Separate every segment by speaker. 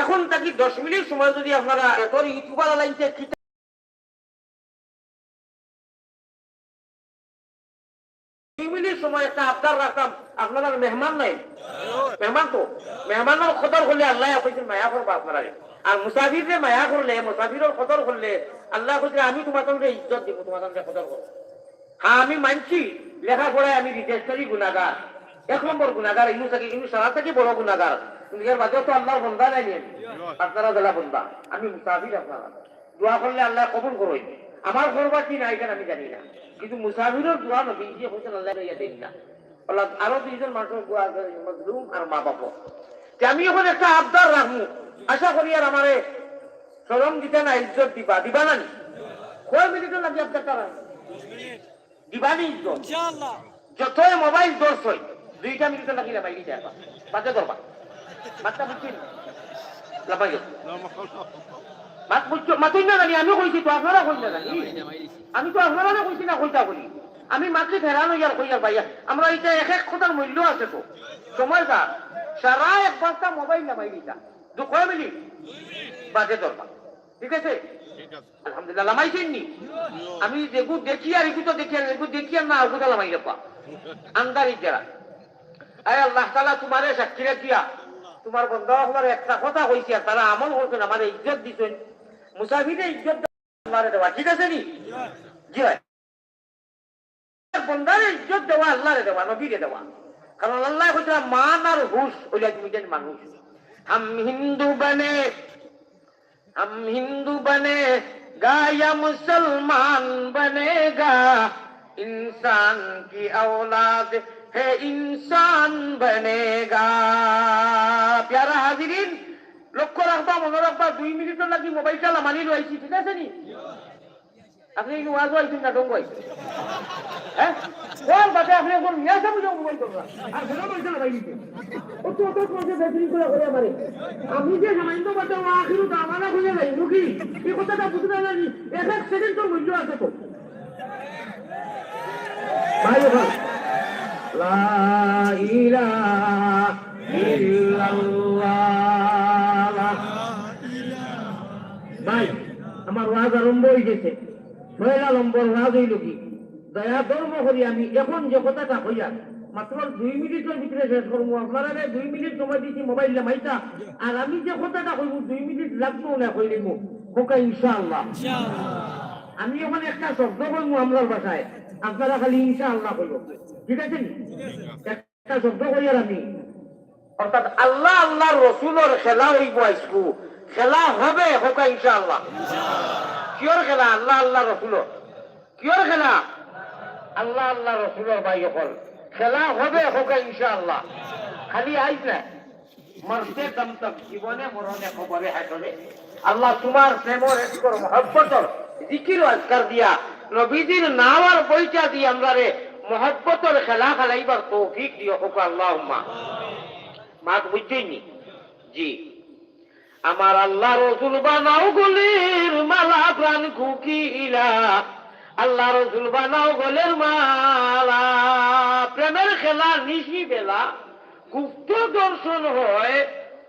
Speaker 1: এখন দশ মিনিট সময় যদি আপনারা ইউটিউবার মায়া করবা আর মায়া করলে, মুসাফিরের খতর করলে আল্লাহ কইছে, আমি তোমাদের ইজ্জত দিব তোমাদের খতর করো হ্যাঁ আমি মানছি, লেখাপড়ায় আমি রিজেস্টারি গুণাগার। এক নম্বর গুণাগার ইনু থেকে ইনু সারা থেকে বড় গুণাগার। কিন্তু এর বাদেও তো আল্লাহর বন্ধা নাই নিয়ে। আপনারা বেলা বন্ধা আমি মুসাফির আপনারা। দোয়া করলে আল্লাহ কবুল করই আমার করবা কি না এখানে আমি জানি না। কিন্তু মুসাফিরের দোয়া নবী যে হচ্ছেন আল্লাহ ইয়া দেন না। আল্লাহ আরও দুইজন মানুষের দোয়া মজলুম আর মা বাপ। আমি এখন একটা আবদার রাখব। আশা করি আর আমারে সরম দিতে না ইজ্জত দিবা। দিবা না? কয় মিনিটের লাগে আবদারটা রাখব? দিবানি ইজ্জত? যতই মোবাইল দোষ হয় বাইরে যায় বাজে করবা বুঝছি মাত বুঝছ? মাতুই না জানি আমি কইছি তো আপনারা কই না জানি। আমি তো আপনারা না কইছি না কইতা বলি আমি ফেরানো ইয়ার কইয়ার ভাইয়া। আমরা এটা এক এক কথার মূল্য আছে তো। সময় যা। সারা এক বস্তা মোবাইল না বাইরে যা দু কয় মিনিট। বাজে দরবা ঠিক আছে? আলহামদুলিল্লাহ লামাইছেন নি? আমি যেগু দেখি আর এগু তো দেখি আর এগু দেখি আর না ওগুলো লামাই রেপা আন্দারি যারা। আয় আল্লাহ তালা তোমারে সাক্ষী রাখিয়া, তোমার বন্ধ হবার একটা কথা কইছি তারা আমল করছেন, আমার ইজ্জত দিছেন। মুসাফিরে ইজ্জত দেওয়া ঠিক আছে নি? জি বন্ধারে ইজ্জত দেওয়া আল্লাহরে দেওয়া নবীরে দেওয়া। কারণ আল্লাহ বলছিলাম মান আর হুশ, হইলে তুমি যেন মানুষ। হাম হিন্দু বানে, হাম হিন্দু বনে গা মুসলমান বনেগা ইনসান কি আওলাদ? হে ইনসান বনেগা। প্যারা হাজিরিন, লক্ষ্য রাখবা, মনে রাখবা, দুই মিনিট লাগি মোবাইল চালা মানি রয়েছি ঠিক আছে নি? আপনি কি ওয়াজ হয়েছেন না ডঙ্গ হয়েছে হ্যাঁ? ওর বাদে আপনি এখন নিয়ে যাব যে মোবাইল করবা আর ঘরে বলছে না বাইরে ও তো তো করে করে আমি যে সামান্য বাদে ও আখিরু দামানা খুঁজে যাই মুখি এই কথাটা বুঝতে পারি এক এক সেকেন্ড তো মূল্য আছে তো। লা ইলাহা ইল্লাল্লাহ। আমার ওয়াজ আরম্ভ হয়ে গেছে। পয়লা ওয়াজ হইল কি? দয়া ধর্ম করি আমি, এখন যে কথাটা হইয়া মাত্র দুই মিনিটের ভিতরে শেষ করব আপনারা দুই মিনিট সময় দিচ্ছি মোবাইল নামাইতা আর আমি যে কথাটা কইব, দুই মিনিট লাগবো না কইলিব হোকা ইনশাআল্লাহ। আমি এখন একটা শব্দ কইব আমরার ভাষায় আপনারা খালি ইনশাআল্লাহ কইব ঠিক আছে? একটা শব্দ কইয়ার আমি। অর্থাৎ আল্লাহ আল্লাহ রসুলের খেলা হইব আইসকু খেলা হবে হোকা ইনশাআল্লাহ। কিয়র খেলা? আল্লাহ আল্লাহ রসুল কিয়র খেলা? আল্লাহ আল্লাহ রসুলের ভাই হল খেলা হবে হোকা ইনশাআল্লাহ। খালি আইস না। মরতে দম তক, জীবনে মরণে খবরে হাসরে আল্লাহ তোমার প্রেমর একর মহব্বতর জিকির আজকার দিয়া, নবীজির নাওয়ার বইটা দিয়ে আমরা রে মহব্বতর খেলা খেলাইবার তৌফিক দিও, হোক আল্লাহ মাক বুঝছেনি জি। আমার আল্লাহ রসুল বানাও গলের মালা প্রাণ কুকিলা আল্লাহ রসুল বানাও গলের মালা। প্রেমের খেলা নিশি বেলা, গুপ্ত দর্শন হয়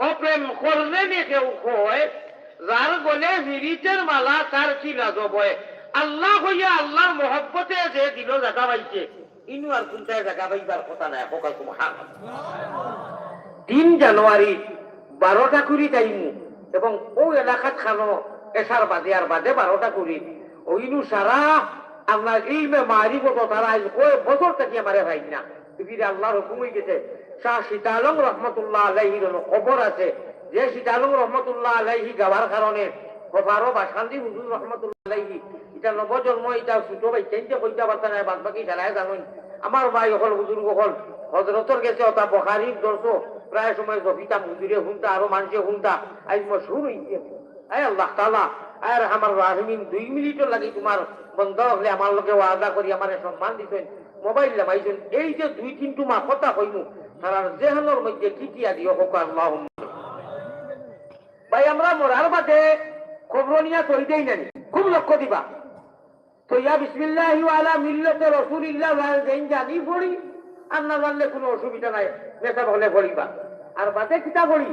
Speaker 1: অপ্রেম করলে নি কেউ হয়। যার গলে হিরিতের মালা তার কি লাজব হয়? আল্লাহ হইয়া আল্লাহর মহব্বতে যে দিল জাগা পাইছে। ইনু আর কোনটায় জাগা পাইবার কথা নাই সকাল তোমার তিন জানুয়ারি বারোটা কুড়ি টাইম এবং ও এলাকাত খানো এসার বাদে আর বাদে বারোটা কুড়ি ওইনু সারা আপনার ইলমে মারিব তো তারা কয় বছর থেকে আমারে ভাই না। পৃথিবীর আল্লাহর হুকুম হয়ে গেছে। শাহ সীতালং রহমতুল্লাহ আলাইহির খবর আছে। যে সীতালং রহমতুল্লাহ আলাইহি গাওয়ার কারণে খবরও বাসান্দি হুজুর রহমতুল্লাহ আলাইহি এটা নবজন্ম এটা ছোট ভাই চেঞ্জে কইতে পারতেন না বাদ বাকি খেলায় জানুন আমার ভাই হল হুজুর হল হজরতর গেছে অতা বখারির দর্শ প্রায় সময় জফিতা হুজুরে হুনতা আরও মানুষে হুনতা আজ মশহুর হইছে আয় আল্লাহ তাআলা আর আমার রাহমিন দুই মিনিটও লাগে তোমার বন্ধ হলে আমার লোকে ওয়াদা করি আমার সম্মান দিছেন মোবাইল লামাইছেন এই যে দুই তিনটু মা কথা কইমু তার জেহানোর মধ্যে কি কি দিও হোক আল্লাহ ভাই আমরা মরার বাদে খবর নিয়ে দেই নানি খুব লক্ষ্য দিবা। তো ইয়া বিসমিল্লাহ আলা মিল্লাতে রসুলিল্লাহ জানি পড়ি, আর না জানলে কোনো অসুবিধা নাই নেতা হলে পড়িবা। আর বাদে কিতা করি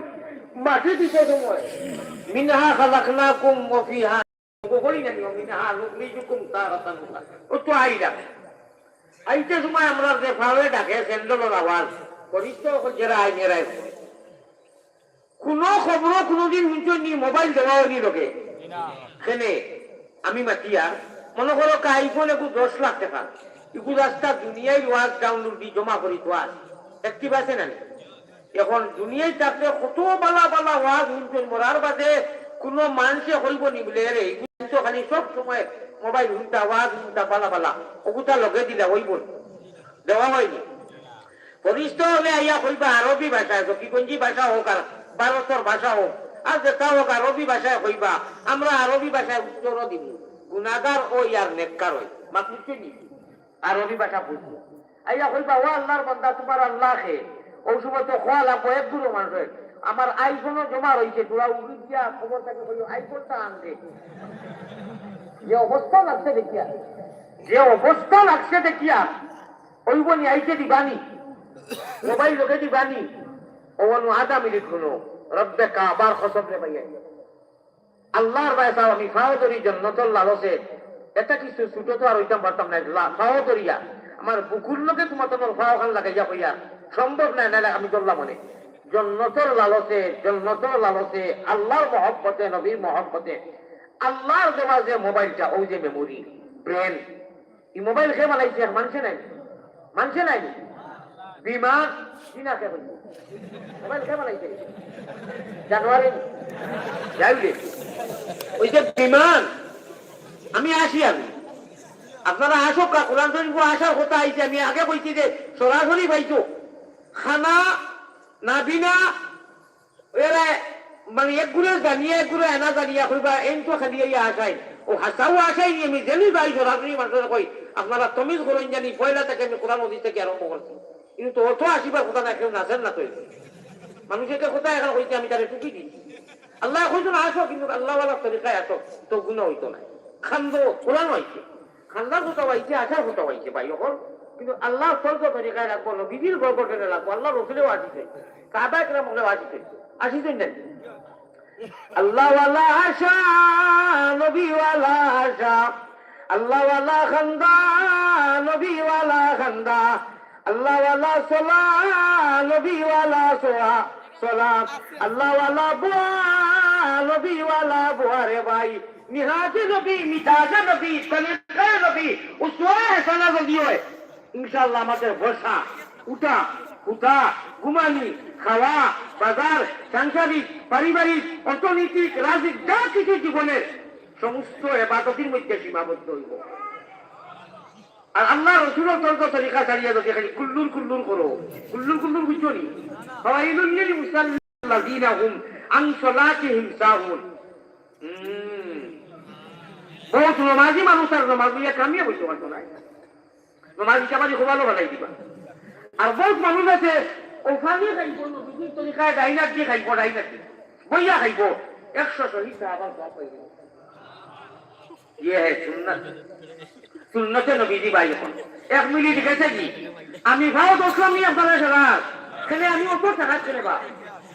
Speaker 1: মাটি দিতে সময়। মিনহা খালাকনাকুম ওয়া আইতে সময় আমরা যে ফাওয়ে ডাকে স্যান্ডেলের আওয়াজ। করিস তো যারা আইনেরাই কোনো খবর কোনোদিন শুনছো নি মোবাইল দেওয়া হয়নি লোকে খেলে আমি মাতিয়া মনে করো আইফোন একু দশ লাখ টাকা? ইকু রাস্তা দুনিয়ায় ওয়াজ ডাউনলোড দি জমা করি তো আজ একটি আছে না এখন দুনিয়ায় থাকলে কত বালা বালা ওয়াজ শুনছেন মরার বাদে কোনো মানুষে হইব নি বলে রে খালি সব সময় মোবাইল শুনতা ওয়াজ শুনতা বালা বালা। ওগুতা লগে দিলা হইব। দেওয়া হয়নি। পরিস্থ হলে আইয়া কইবা আরবি ভাষায় জকিগঞ্জি ভাষা হোক আর ভারতের ভাষা হোক। আর দেখা হোক, আরবি ভাষায় কইবা আমরা আরবি ভাষায় উত্তর দিব। গুনাগার ও ইয়ার নেককার হই। মাত বুঝছে নি? আরবি ভাষা বুঝব। আইয়া কইবা ও আল্লাহর বান্দা, তোমার আল্লাহ। খে ওই তো খোয়া লাগবো, এক দূর মানুষের আমার আইফোনও জমা রয়েছে তোরা উড়ি দিয়া খবর থাকে কইও আইফোনটা আনবে যে অবস্থা লাগছে দেখিয়া। যে অবস্থা লাগছে দেখিয়া ওইব নি আইতে দিবানি। মোবাইল লোকে দিবানি। আধা মিনিট শুনো রব্বে কাবার খসব রে ভাইয়া। আল্লাহর ভাই আমি খাওয়া ধরি জন্নতর লালসে, এটা কিছু ছুটো তো আর হইতাম পারতাম না ধরিয়া আমার বুকুর লোকে তোমার তোমার খাওয়া খান লাগাইয়া হইয়া সম্ভব নাই না আমি ধরলাম মনে জন্নতর লালসে জন্নতর লালসে, আল্লাহর মহব্বতে, নবীর মহব্বতে, আল্লাহর দেওয়া যে মোবাইলটা, ওই যে মেমোরি ব্রেন এই মোবাইল খেয়ে বানাইছে মানছে নাই? মানছে নাই? বিমান কিনা খেয়ে আমি আসি আমি। আপনারা আসো কোরআন শরীফ আসার কথা আইছে। আমি আগে যে, সরাসরি পাইছো। খানা না বিনা এরা মানে একগুলো জানিয়ে একগুলো এনা এন তো খালি আসাই ও হাসাও আসাই আমি জেনি বাই সরাসরি মানুষের কই। আপনারা তমিজ করেন জানি পয়লা থেকে আমি কোরআন অধি থেকে আরম্ভ করছি। কিন্তু অর্থ আসিবার কথা না কেউ নাচেন না তো মানুষকে কোথায় এখন হইতে আমি তারে টুকি দিই। আল্লাহ কইতো না, আসো, কিন্তু আল্লাহ ওয়ালা তরিকায় আসো তো গুণ হইতো না খান্দ কোরআন হইছে। খান্দার কথা হইছে আসার কথা হইছে ভাই এখন কিন্তু আল্লাহ স্বর্গ তরিকায় রাখব না বিধির গর্ব টেনে রাখব, আল্লাহ রসুলেও আসিছে। কাবা একরাম হলেও আসিছে। আসিছেন না আল্লাহ ওয়ালা আশা নবী ওয়ালা আশা। আল্লাহ ওয়ালা খান্দা নবী ওয়ালা খান্দা। আল্লাহ ওয়ালা সোলা, নবী সোয়া, সোলা। আল্লাহ ওয়ালা বুয়া, নবী ওয়ালা বুয়া রে ভাই। নিহাজ নবী, মিজাজ নবী তরিকা নবী উসওয়া হাসানা যদি হয় ইনশাআল্লাহ আমাদের বসা উঠা উঠা, ঘুমানি, খাওয়া, বাজার, সাংসারিক, পারিবারিক, অর্থনৈতিক রাজনীতি যা কিছু জীবনের সমস্ত এবাদতির মধ্যে সীমাবদ্ধ হইব। আর আল্লাহ রসুলের তর্ক তরিকা ছাড়িয়ে খালি কুল্লুর কুল্লুর করো। কুল্লুর কুল্লুর বুঝছ নি? ফাওয়াইলুল লিল মুসাল্লিনা হুম আন সালাতিহিম সাহুন। বহুত নমাজি মানুষ আর নমাজ কামিয়ে বসতে পারতো না নমাজ হিসাবাদি খুব ভালো বানাই দিবা। আর বহুত মানুষ আছে ওখানে খাইব নদীর তরিকায় ডাইনার দিয়ে খাইব, ডাইনার দিয়ে। বইয়া খাইব। একশো শহীদ বাপ হইব ইয়ে হ্যাঁ সুন্নত। আমি ভাও দোষলাম নি আপনারা সারা খেলে আমি অত টাকা ছেলে বা?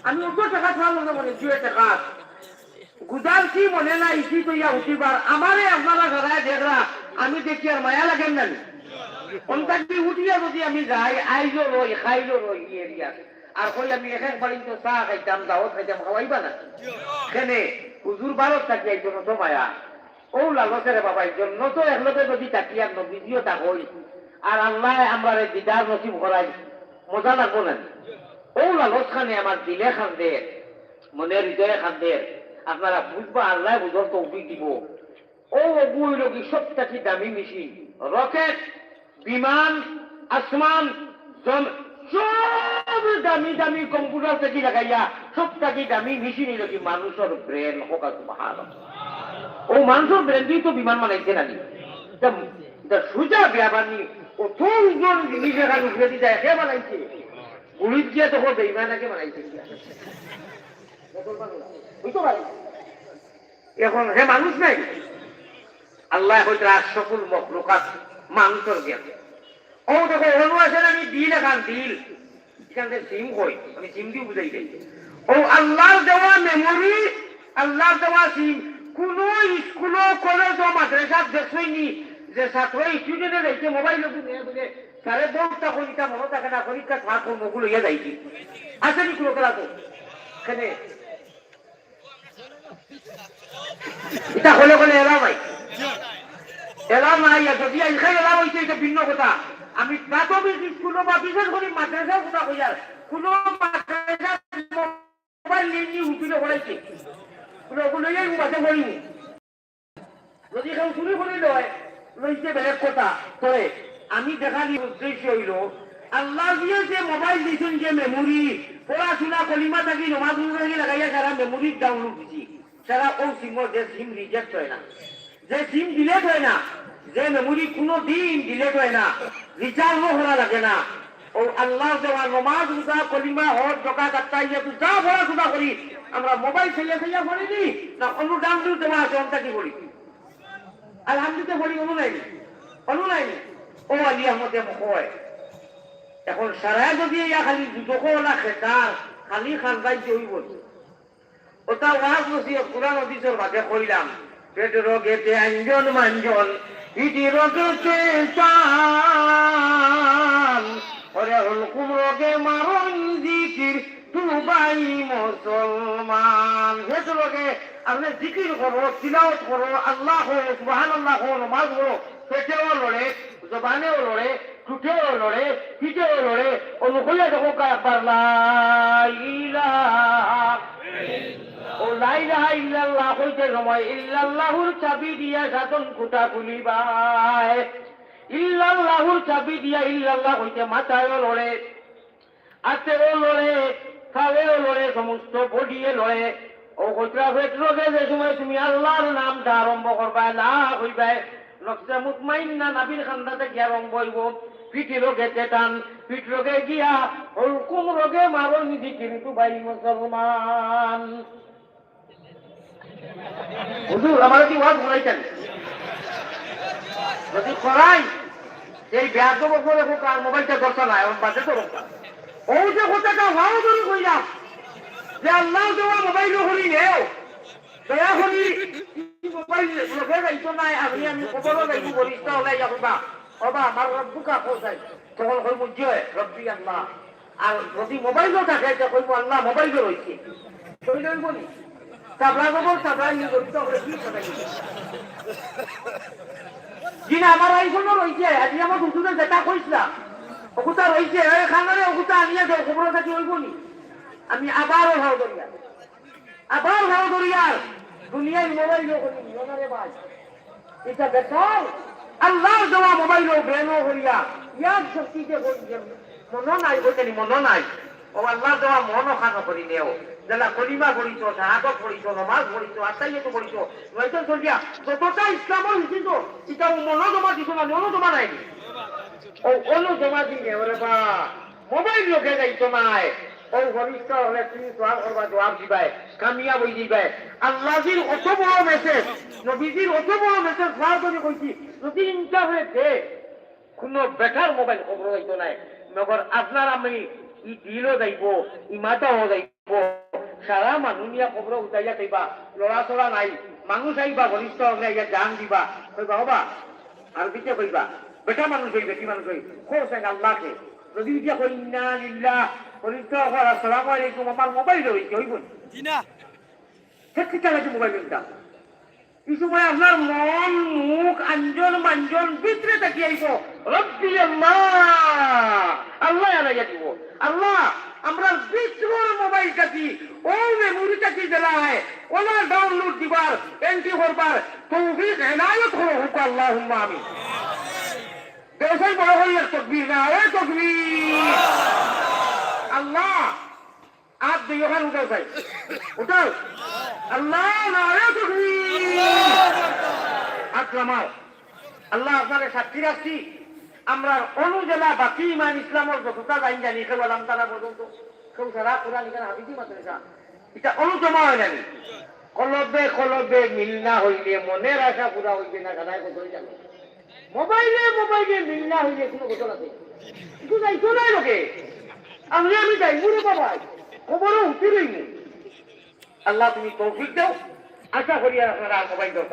Speaker 1: আমি অত টাকা না মনে জুয়ে টাকা গুজার কি মনে না ইসি তো ইয়া উঠিবার? আমারে আপনারা সারায় দেখরা আমি দেখি আর মায়া লাগেন না অন্তাকি উঠিয়া যদি আমি যাই, আইজো রই, খাইজো রই এরিয়া আর কই আমি এক একবার তো চা খাইতাম, দাওয়াত খাইতাম, খাওয়াইবা না? কেনে? হুজুর ভারত থাকি একজন তো মায়া। ও লালসে রে বাবা তো যদি মজা না? খানে আমার দিলে খান্দে মনের হৃদয়ে খান্দে আপনারা বুঝবা, আল্লাহ বুঝর তৌফিক দিব। ও ওগুই লোকি সবটাকি দামি মেশিন। রকেট, বিমান, আসমান সব দামি দামি কম্পিউটার থেকে লাগাইয়া সব থাকি দামি মেশিন এলো কি মানুষের ব্রেন হোক সুবহান ও মানুষের ব্রেন দিয়ে তো বিমান বানাইছে নানি সুজা ব্যাপারনি অত ওজন জিনিস এখানে উঠে দিতে একে বানাইছে? গুড়িত গিয়ে তো বেইমান বানাইছে। এখন হে মানুষ নাই? আল্লাহ আর সকল মখলুকাত মানুষের জ্ঞান। ও দেখো অনু আছে আমি দিল এখান, দিল। এখানে সিম কই? আমি সিম দিয়ে বুঝাই দেই। ও আল্লাহর দেওয়া মেমোরি আল্লাহর দেওয়া সিম। কোন স্কুল, কলেজ মাদ্রাসা দেখছই নি যে ছাত্র স্টুডেন্টের রেখে মোবাইল নিয়ে বলে তারে বউটা করিতা মনে থাকে না করিতা থাক মগুলো ইয়ে যাইছি। আছে নি কোনো খেলা তো এটা হলে হলে এলা ভাই এলা নাই যদি এখানে এলা হয়েছে এটা ভিন্ন কথা। আমি প্রাথমিক স্কুল বা বিশেষ করে মাদ্রাসার কথা কই আর কোন মাদ্রাসা মোবাইল নিয়ে উঠিলে ওগুলো এই মাঝে যদি কেউ চুরি করে লয় লইছে বেলেগ কথা। তবে আমি দেখানি উদ্দেশ্য হইল, আল্লাহ দিয়ে যে মোবাইল দিয়েছেন যে মেমোরি পড়াশোনা, কলিমা থাকি, নমাজ লাগাইয়া যারা মেমোরি ডাউনলোড দিছি। সারা ও সিমর যে সিম রিজেক্ট হয় না। যে সিম ডিলেট হয় না, যে মেমোরি কোনো দিন ডিলেট হয় না রিচার্জও করা লাগে না। ও আল্লাহ দেওয়া নমাজ, রোজা, কলিমা হর জকা কাট্টা ইয়ে যা পড়াশোনা করি আমরা মোবাইল ফেলে ফেলে পড়িনি, না অন্য ডাউনলোড দেওয়া আছে অনটা কি করি আলহামদুলিল্লাহ বলি অনু নাই অনু নাই। ও আলি আহমদে মকয় এখন সারা যদি ইয়া খালি দুটোকো না খেতার খালি খান রাজ্য হইব ওটা ওয়াজ নসি কোরআন অদিসের মাঝে কইলাম, পেট রোগেতে আঞ্জন মাঞ্জন ইটি রোগেতে চান ওরে হুলকুম রোগে মারণ জিকির দুবাই মুসলমান। রোগে আপনি জিকির করো তিলাওত করো, আল্লাহ হো সুবহান আল্লাহ হো নমাজ করো পেটেও লড়ে, জবানেও লড়ে টুটেও লড়ে, পিঠেও লড়ে, অনুকূলে দেখো একবার লাইলাহা ও লাইলাহা ইল্লাল্লাহ কইতে সময়, ইল্লাল্লাহুর চাবি দিয়া সাধন কুটা খুলিবাই ইল্লাল্লাহুর চাবি দিয়া ইল্লাল্লাহ কইতে মাথায়ও লড়ে, আতেও লড়ে খালেও লড়ে, সমস্ত বডিয়ে লড়ে। ও কইতরা পেট রোগে যে সময় তুমি আল্লাহর নামটা আরম্ভ করবা, না কইবাই নকশা মুতমাইন না নাবির খান্দাতে গিয়া আরম্ভ হইব পিঠি রোগে টান পিঠ রোগে গিয়া হুলকুম রোগে মারো নিধি কিন্তু ভাই মুসলমান। হুজুর আমার কি ওয়াজ ঘুরাইছেন যদি করাই, এই ব্যাগ বছর দেখো কার মোবাইলটা দরকার নাই আমার বাজে তো রক্ষা ও যে কথাটা ভাও যে আল্লাহ দেওয়া মোবাইল হরি নেও দয়া করি মোবাইল লোকে যাইতো নাই আমি আমি খবরও যাইব বলিষ্ঠ ওলাই যাব অবা আমার রব্বুকা পৌঁছাই তখন কইব যে রব্বি আল্লাহ। আর যদি মোবাইলও থাকে যে কইব আল্লাহ মোবাইলও রয়েছে কই নি চাবলা গোবর চাবলা নিয়ে গঠিত করে কি কথা যিনি আমার আইফোনও রয়েছে আজি আমার দুজনে যেটা কইছিলাম অকুতা রয়েছে খানারে অকুতা আনিয়ে দেয় খবর থাকি হইব নি? আমি আবারও ভাও দরিয়ার আবার ভাও দরিয়ার দুনিয়ায় মোবাইল করি ভাই। এটা দেখাও আল্লাহ দেওয়া মোবাইল বেনো করিয়া ইয়ার শক্তিতে মন নাই বলতেনি মন নাই। ও আল্লাহ দেওয়া মন খানো করি নেও। যারা কলিমা করিছ শাহাদত করিছ নমাজ করিছ আত্মাইয়াতো করিছ নয়তো চলিয়া যতটা ইসলামর হিসিত এটা মন জমা দিছ না মন জমা নাই। ও জমা দি নে ওরে বা? মোবাইল লোকে ও ঘনিষ্ঠ হলে তুমি করবা জবাব আল্লাহজির অত বড় মেসেজ নবীজির অত বড় মেসেজ কইছি যদি কোন বেটার মোবাইল খবর হইতো নাই। মগর আপনার আমি ই দিলও যাইব ই মাতাও যাইব। সারা মানুহ নিয়া খবর উঠাইয়া কইবা লড়া চড়া নাই মানুষ আইবা ঘনিষ্ঠ হলে জান দিবা। কইবা হবা। আর দিতে কইবা বেটা মানুষ হই বেটি মানুষ হই আল্লাহকে। যদি এতিয়া কই ইন্না লিল্লাহ ঘনিষ্ঠ হওয়ার আসসালামু আলাইকুম আমার মোবাইল রয়েছে হইব? মোবাইল দাম এই সময় আপনার মন মুখ আঞ্জন মাঞ্জন ভিতরে তাকিয়ে আইব। রব্বি আল্লাহ আল্লাহ আলাইয়া দিব। আল্লাহ আমরা বিশ্বর মোবাইল কাটি ও মেমোরি কাটি দেলা হয় ওলা ডাউনলোড দিবার এন্ট্রি করবার তৌফিক এনায়ত হুক আল্লাহুম্মা আমিন। দেশের বড় হইয়ার তকবির না, আরে তকবির। আল্লাহ আর দুই ওখানে উঠাও ভাই। উঠাও। আল্লাহ, না, আরে তকবির। আক্রামার আল্লাহ, আপনারে সাক্ষী রাখছি। আমরা অনুজেলা বাকি ইমান ইসলামের যতটা জানি জানি কেউ আলাম তারা পর্যন্ত। কেউ সারা কোরআন এখানে হাবিজি মাদ্রাসা। এটা অনুজমা হয় জানি কলবে কলবে মিল না হইলে মনে রাখা পুরা হইবে না গাদায় কত যাবে মোবাইলে মোবাইলে মিলনা হইলে কোনো ঘটনা নেই। কিন্তু যাইতো নাই লোকে আমি আমি যাই, মুরে বাবা। খবরও উঠি রইনি আল্লাহ তুমি তৌফিক দাও। আশা করি আপনারা মোবাইল দরকার